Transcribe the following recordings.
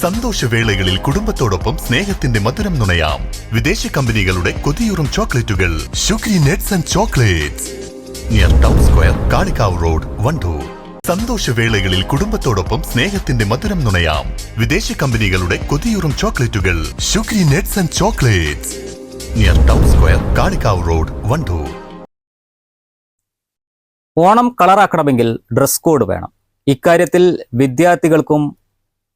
സന്തോഷവേളകളിൽ കുടുംബത്തോടൊപ്പം സ്നേഹത്തിന്റെ മധുരം നുണയാം. വിദേശ കമ്പനികളുടെ കൊതിയൂറും ചോക്ലേറ്റുകൾ. Sugary nuts and chocolates near town square Kalikavu road Wandoor. സന്തോഷവേളകളിൽ കുടുംബത്തോടൊപ്പം സ്നേഹത്തിന്റെ മധുരം നുണയാം. വിദേശ കമ്പനികളുടെ കൊതിയൂറും ചോക്ലേറ്റുകൾ. Sugary nuts and chocolates near town square Kalikavu road Wandoor. Onam കളറാക്കണമെങ്കിൽ dress code വേണം. ഇക്കാര്യത്തിൽ വിദ്യാർത്ഥികൾക്കും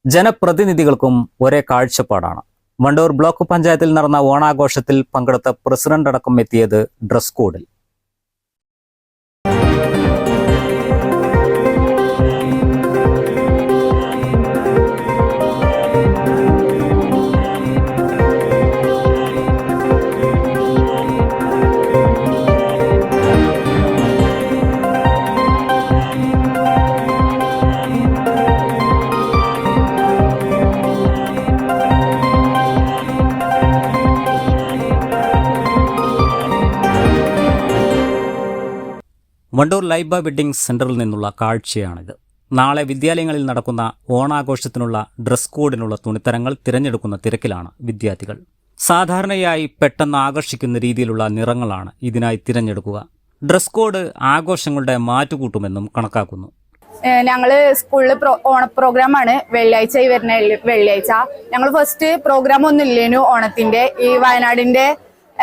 ജനപ്രതിനിധികൾക്കും ഒരേ കാഴ്ചപ്പാടാണ്. വണ്ടൂർ ബ്ലോക്ക് പഞ്ചായത്തിൽ നടന്ന ഓണാഘോഷത്തിൽ പങ്കെടുത്ത പ്രസിഡന്റ് അടക്കം എത്തിയത് ഡ്രസ് കോഡിൽ. വണ്ടൂർ ലൈബ വെഡ്ഡിംഗ് സെന്ററിൽ നിന്നുള്ള കാഴ്ചയാണിത്. നാളെ വിദ്യാലയങ്ങളിൽ നടക്കുന്ന ഓണാഘോഷത്തിനുള്ള ഡ്രസ് കോഡിനുള്ള തുണിത്തരങ്ങൾ തിരഞ്ഞെടുക്കുന്ന തിരക്കിലാണ് വിദ്യാർത്ഥികൾ. സാധാരണയായി പെട്ടെന്ന് ആകർഷിക്കുന്ന രീതിയിലുള്ള നിറങ്ങളാണ് ഇതിനായി തിരഞ്ഞെടുക്കുക. ഡ്രസ് കോഡ് ആഘോഷങ്ങളുടെ മാറ്റുകൂട്ടുമെന്നും കണക്കാക്കുന്നു. ഞങ്ങൾ സ്കൂളിൽ പ്രോ ഓണ പ്രോഗ്രാമാണ് വെള്ളിയാഴ്ച ഈ വരുന്ന വെള്ളി- വെള്ളിയാഴ്ച. ഞങ്ങൾ ഫസ്റ്റ് പ്രോഗ്രാം ഒന്നും ഇല്ലേനു ഓണത്തിന്റെ. ഈ വയനാടിന്റെ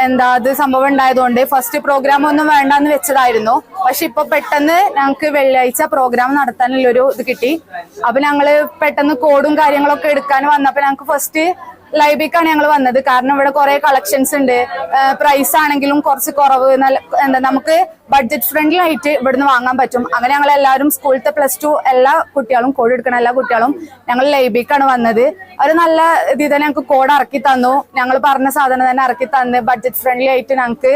എന്താ അത് സംഭവം ഉണ്ടായതുകൊണ്ട് ഫസ്റ്റ് പ്രോഗ്രാം ഒന്നും വേണ്ടെന്ന് വെച്ചതായിരുന്നു. പക്ഷെ ഇപ്പൊ പെട്ടെന്ന് ഞങ്ങൾക്ക് വെള്ളിയാഴ്ച പ്രോഗ്രാം നടത്താനുള്ള ഒരു ഇത് കിട്ടി. അപ്പൊ ഞങ്ങൾ പെട്ടെന്ന് കോഡും കാര്യങ്ങളൊക്കെ എടുക്കാൻ വന്നപ്പോ ഞങ്ങൾക്ക് ഫസ്റ്റ് ലൈബിക്കാണ് ഞങ്ങൾ വന്നത്. കാരണം ഇവിടെ കുറെ കളക്ഷൻസ് ഉണ്ട്. പ്രൈസ് ആണെങ്കിലും കുറച്ച് കുറവ് നല്ല എന്താ നമുക്ക് ബഡ്ജറ്റ് ഫ്രണ്ട്ലി ആയിട്ട് ഇവിടുന്ന് വാങ്ങാൻ പറ്റും. അങ്ങനെ ഞങ്ങൾ എല്ലാവരും സ്കൂളിലത്തെ പ്ലസ് ടു എല്ലാ കുട്ടികളും കോഡ് എടുക്കണ എല്ലാ കുട്ടികളും ഞങ്ങൾ ലൈബിക്കാണ് വന്നത്. അവർ നല്ല ഇതിൽ തന്നെ ഞങ്ങൾക്ക് കോഡ് ഇറക്കി തന്നു. ഞങ്ങൾ പറഞ്ഞ സാധനം തന്നെ ഇറക്കി തന്ന്. ബഡ്ജറ്റ് ഫ്രണ്ട്ലി ആയിട്ട് ഞങ്ങൾക്ക്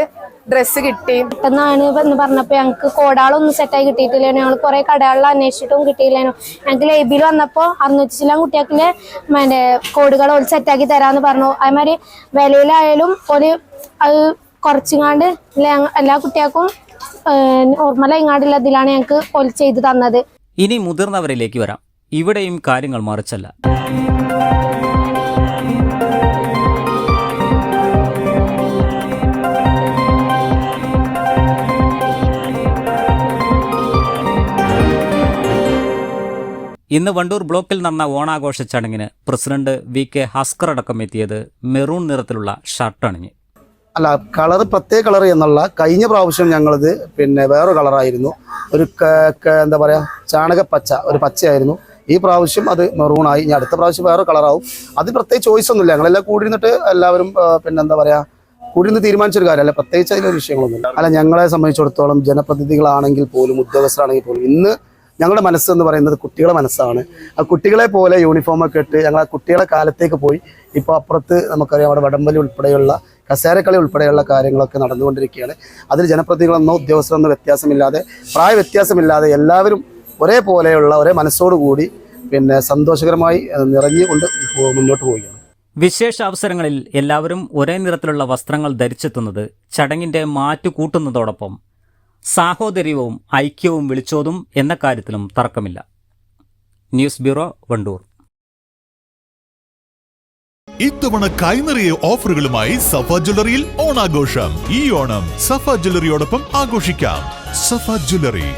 ഡ്രസ്സ് കിട്ടി. പെട്ടെന്നാണ് എന്ന് പറഞ്ഞപ്പോ ഞങ്ങൾക്ക് കോടാളൊന്നും സെറ്റായി കിട്ടിയിട്ടില്ലേനു? ഞങ്ങൾ കുറെ കടകളിൽ അന്വേഷിച്ചിട്ടും കിട്ടിയില്ലേനു? ഞങ്ങൾക്ക് ലൈബിൽ വന്നപ്പോൾ അറുന്നൂറ്റി ചില കുട്ടികൾക്ക് മറ്റേ കോഡുകൾ ഒരു സെറ്റാക്കി തരാന്ന് പറഞ്ഞു. അതേമാതിരി വിലയിലായാലും ഒരു അത് കുറച്ചുങ്ങാണ്ട് എല്ലാ കുട്ടികൾക്കും ഇതിലാണ് ഞങ്ങൾക്ക് കൊല ചെയ്ത് തന്നത്. ഇനി മുതിർന്നവരിലേക്ക് വരാം. ഇവിടെയും കാര്യങ്ങൾ മറിച്ചല്ല. ഇന്ന് വണ്ടൂർ ബ്ലോക്കിൽ നടന്ന ഓണാഘോഷ ചടങ്ങിന് പ്രസിഡന്റ് വി കെ ഹസ്കർ അടക്കം എത്തിയത് മെറൂൺ നിറത്തിലുള്ള ഷർട്ട് അണിഞ്ഞ്. അല്ല കളർ പ്രത്യേക കളർ എന്നുള്ള കഴിഞ്ഞ പ്രാവശ്യം ഞങ്ങളത് പിന്നെ വേറെ കളറായിരുന്നു. ഒരു എന്താ പറയുക ചാണക പച്ച ഒരു പച്ചയായിരുന്നു. ഈ പ്രാവശ്യം അത് മെറൂണായി. ഇനി അടുത്ത പ്രാവശ്യം വേറെ കളറാവും. അത് പ്രത്യേകിച്ച് ചോയ്സ് ഒന്നുമില്ല. ഞങ്ങളെല്ലാം കൂടി ഇരുന്നിട്ട് എല്ലാവരും പിന്നെ എന്താ പറയുക കൂടി നിന്ന് തീരുമാനിച്ചൊരു കാര്യമല്ല. പ്രത്യേകിച്ച് അതിലൊരു വിഷയങ്ങളൊന്നുമില്ല. അല്ല ഞങ്ങളെ സംബന്ധിച്ചിടത്തോളം ജനപ്രതിനിധികളാണെങ്കിൽ പോലും ഉദ്യോഗസ്ഥരാണെങ്കിൽ പോലും ഇന്ന് ഞങ്ങളുടെ മനസ്സ് എന്ന് പറയുന്നത് കുട്ടികളുടെ മനസ്സാണ്. ആ കുട്ടികളെ പോലെ യൂണിഫോം ഒക്കെ ഇട്ട് ഞങ്ങൾ ആ കുട്ടികളെ കാലത്തേക്ക് പോയി ഇപ്പോൾ അപ്പുറത്ത് നമുക്കറിയാം അവിടെ വടംവലി ഉൾപ്പെടെയുള്ള കസേരക്കളി ഉൾപ്പെടെയുള്ള കാര്യങ്ങളൊക്കെ നടന്നുകൊണ്ടിരിക്കുകയാണ്. അതിൽ ജനപ്രതിനിധികളെന്നോ ഉദ്യോഗസ്ഥരെന്നോ വ്യത്യാസമില്ലാതെ പ്രായ വ്യത്യാസമില്ലാതെ എല്ലാവരും ഒരേപോലെയുള്ള ഒരേ മനസ്സോടുകൂടി പിന്നെ സന്തോഷകരമായി നിറഞ്ഞുകൊണ്ട് മുന്നോട്ട് പോവുകയാണ്. വിശേഷ അവസരങ്ങളിൽ എല്ലാവരും ഒരേ നിറത്തിലുള്ള വസ്ത്രങ്ങൾ ധരിച്ചെത്തുന്നത് ചടങ്ങിന്റെ മാറ്റു കൂട്ടുന്നതോടൊപ്പം സാഹോദര്യവും ഐക്യവും വിളിച്ചോതും എന്ന കാര്യത്തിലും തർക്കമില്ല. News bureau Wandoor. ഇത്തവണ കൈനിറിയ ഓഫറുകളുമായി സഫ ജ്വല്ലറിയിൽ ഓണാഘോഷം. ഈ ഓണം സഫ ജ്വല്ലറിയോടൊപ്പം ആഘോഷിക്കാം. സഫ ജ്വല്ലറി.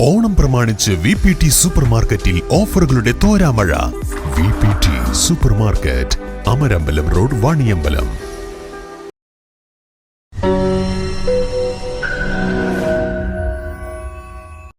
ഓണം പ്രമാണിച്ച് വി പി ടി സൂപ്പർ മാർക്കറ്റിൽ ഓഫറുകളുടെ തോരാമഴ. V P T supermarket Amarambalam road Vaniyambalam.